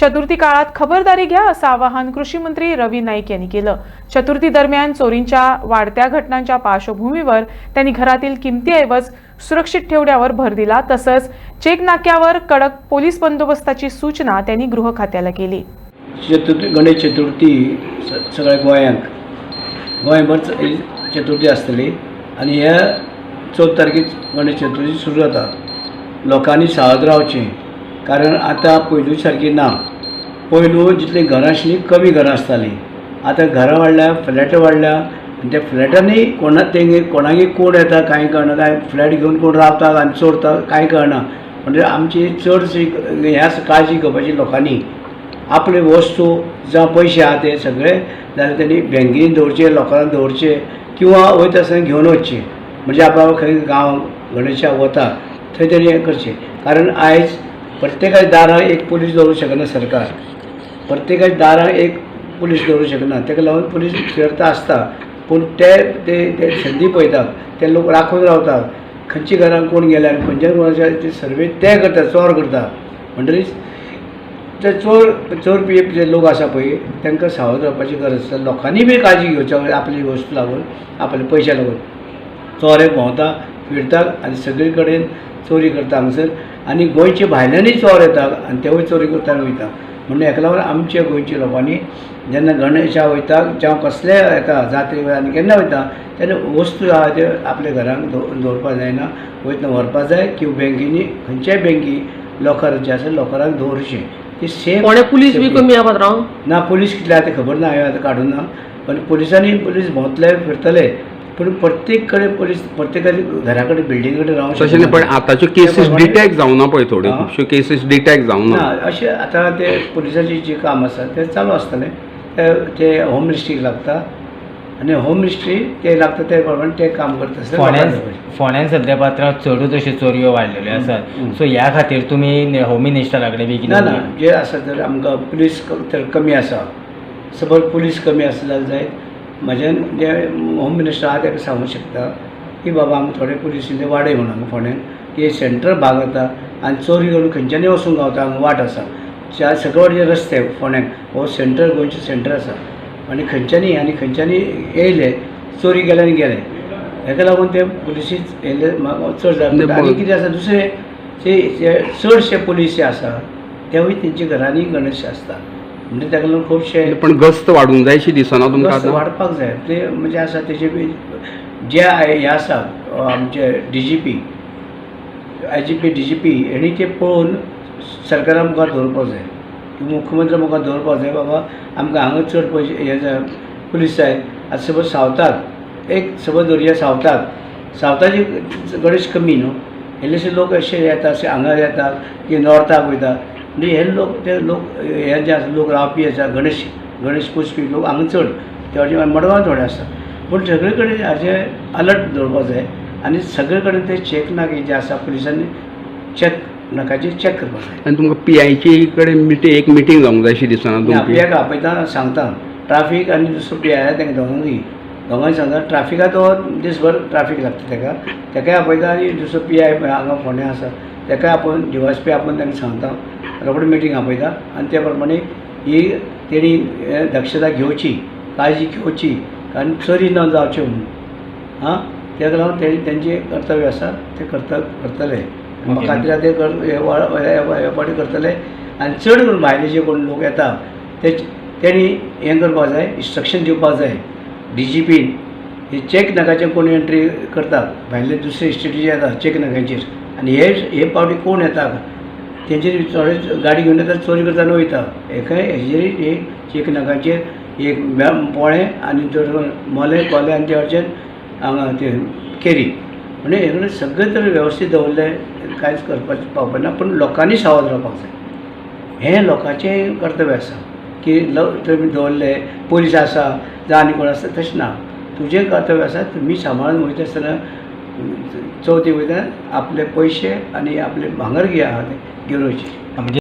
चतुर्थी काळात खबरदारी घ्या असं आवाहन कृषी मंत्री रवी नाईक यांनी केलं. चतुर्थी दरम्यान चोरींच्या वाढत्या घटनांच्या पार्श्वभूमीवर त्यांनी घरातील किमतीऐवज सुरक्षित ठेवण्यावर भर दिला. तसंच चेक नाक्यावर कडक पोलीस बंदोबस्ताची सूचना त्यांनी गृह खात्याला केली. चतुर्थी गणेश चतुर्थी सगळ्या गोंयांक गोंयभर चतुर्थी आसतली आनी ह्या चवथ तारखेक गणेश चतुर्थी सुरू जाता लोकांनी सावध रावचें कारण आतां पयलू सारकी ना. पयलू जितलीं घरां आशिल्लीं कमी घरां आसतालीं. आतां घरां वाडल्या फ्लॅट वाडल्या आनी त्या फ्लॅटांनी कोणा तेंगे कोणागे कोण येता कांय कळना. काय फ्लॅट घेवन कोण रावता आनी चोरता कांय कळना. म्हणजे आमची चडशी ह्या काळजी घेवपाची लोकांनी आपले वस्तू जावं पयशे आहा ते सगळे जाल्यार तेणी बँकेन दवरचे लोकांक दवरचे किंवा वयता आसतना घेवन वचचे. म्हणजे आपलो खंय गांव गणेशाक वता थंय तेणी हें करचें. कारण आयज प्रत्येकाच्या दारां एक पुलीस दवरूंक शकना सरकार. प्रत्येकाची दारां एक पुलीस दवरूंक शकना ताका लागून पुलीस फिरता आसता पूण ते ते ते संदी पळयतात ते लोक राखून रावतात खंयची घरांत कोण गेल्यार खंयच्या कोणाच्या ते सर्वे ते करता चोर करता म्हणटरीच ते चोर चोर पी जे लोक आसा पळय तांकां सावध रावपाची गरज आसा लोकांनी बी काळजी घेवच्या आपली वस्तू लागून आपले पयशे लागून. चोरे भोंवता फिरतात आनी सगळे कडेन चोरी करता हांगसर आनी गोंयचे भायल्यानूय चोर येतात आनी तेवूय चोरी करता वयता म्हणून हेका लागून आमच्या गोंयच्या लोकांनी जेन्ना गणेशा वयता जावं कसलेय येता जात्रे वयता आनी केन्ना वयता तेन्ना वस्तू आहा त्यो आपल्या घरांक दव- दवरपा जायना. वयतना व्हरपा जाय किंवा बँकेनी खंयच्याय बँकी लॉकर जे आसा लॉकराक दवरचें ती सेफ कोणे पुलीस बी कमी आहा पात्रांव ना पुलीस कितले आहा ते खबर ना हांवें आतां काडून ना. पण पुलिसांनी पुलीस भोंवतले फिरतले. पूण प्रत्येक कडेन पुलीस प्रत्येकाच्या घरा कडेन बिल्डींग कडेन रावंक तशें न्ही. पण आतांच्यो केसीस प्रमाणे- डिटॅक्ट जावना पळय थोड्यो हा. खुबश्यो केसीस डिटॅक्ट जावना ना. अशें आतां ते पुलिसाचें जें काम आसा तें चालू आसतलें ते ते होम मिनिस्ट्रीक लागता आनी होम मिनिस्ट्री ते लागता ते प्रमाणे ते काम करता आसतना फोण्यान लोकांक सद्या पात्रांव चडूच अश्यो चोरयो वाडलेल्यो आसात हम्म. सो ह्या खातीर तुमी होम मिनिस्टरा कडेन बी ना कितें जे आसा तर आमकां पुलीस क- तर कमी आसा सपोज पुलीस कमी आसा जाल्यार जाय म्हज्यान जे होम मिनिस्टर आहा ताका सांगूंक शकता की बाबा आमकां थोडे पुलीस इल्ले वाडय म्हणून हांगा फोंड्यान की सेंट्रल भाग जाता आनी चोरी करून खंयच्यानी वचूंक गावता हांगा वाट आसा च्या सकट जे रस्ते फोंड्यान हो सेंटर गोंयचें सेंटर आसा आनी खंयच्यानी आनी खंयच्यानी येयले चोरी गेले आनी गेले. हेका लागून ते पुलिसीच येयले म्हाका चड म्हणजे आनी कितें आसा दुसरें जे चडशे पुलीस जे आसा तेवूय तेंच्या घरांनी गणेश आसता म्हणजे ताका लागून खुबशे पण गस्त वाडूंक जाय अशी दिसना तुमकां आतां वाडपाक जाय. ते म्हणजे आसा तेजे बी जे आय- हे आसा अ, आमचे D G P I G P D G P हेणी ते पळोवन सरकारा मुखार दवरपाक जाय. किंवा मुख्यमंत्री मुखार दवरपाक जाय बाबा आमकां हांगा चड पयशे हे जाय पुलीस जाय आतां सपोज सावथाक एक सपोज दर्या सावथाक सावथाची गणेश कमी न्हू? इल्लेशे लोक अशे येता अशे हांगा येतात की नॉर्थाक वयता म्हणजे हे लोक ते लोक हे जे आसा लोक रावपी आसा गणेश गणेश पुजपी लोक हांगा चड तेवढे मडगांव थोडे आसा पूण सगळे कडेन हाजे अलर्ट दवरपाक जाय आनी सगळे कडेन ते चॅक नाके जे आसा पुलिसांनी चॅक नाकाचेर चॅक करपाक जाय आनी तुमकां पी आयची कडेन मिटींग एक मिटींग जावंक जाय अशी दिसना आपल्याक आपयता सांगता. ट्राफीक आनी दुसरो पी आय तांकां दोगांकूय दोगांय सांगता ट्राफिका तो दिसभर ट्राफीक लागता ताका. ताकाय आपयता आनी दुसरो पी आय हांगा फोंड्या आसा. ताकाय आपूण डिवायसपी आपूण तांकां सांगता. रोखडी मिटींग आपयता आनी त्या प्रमाणे ही तेणी दक्षता घेवची काळजी घेवची कारण चोरी न जावच्यो म्हणून. हां? ताका लागून ते तेंचे कर्तव्य आसा ते कर्तव्य करतले. म्हाका खात्री आसा ते पाटी करतले. आनी चड करून भायले जे कोण लोक येता ते तेणी हें करपाक जाय इन्स्ट्रक्शन दिवपाक जाय डी जी पीन हे चॅक नाकाचेर कोण एंट्री करतात? भायले दुसरे स्टेटीचे येतात चॅक नाक्यांचेर आनी हे हे पावटी कोण येतात? तेंचेर थोडे गाडी घेवन येतात चोरी करताना वयता हेकाय हेजेरी हे चॅक एक पोळें पोळे आनी मोले कोले आनी ते हांगा ते केरी. म्हणजे हे कडेन सगळे तर वेवस्थीत दवरले कांयच करपाचें पावपना ना पूण लोकांनी सावध रावपाक जाय हें लोकांचें कर्तव्य आसा की ल तुमी दवरले पुलीस आसा जावं आनी कोण आसा तशें ना. तुजें कर्तव्य आसा तुमी सांबाळून वयता आसतना चवथी वयता आपले पयशे आनी आपले भांगर कितें आहा तें घेवन वयचें म्हणजे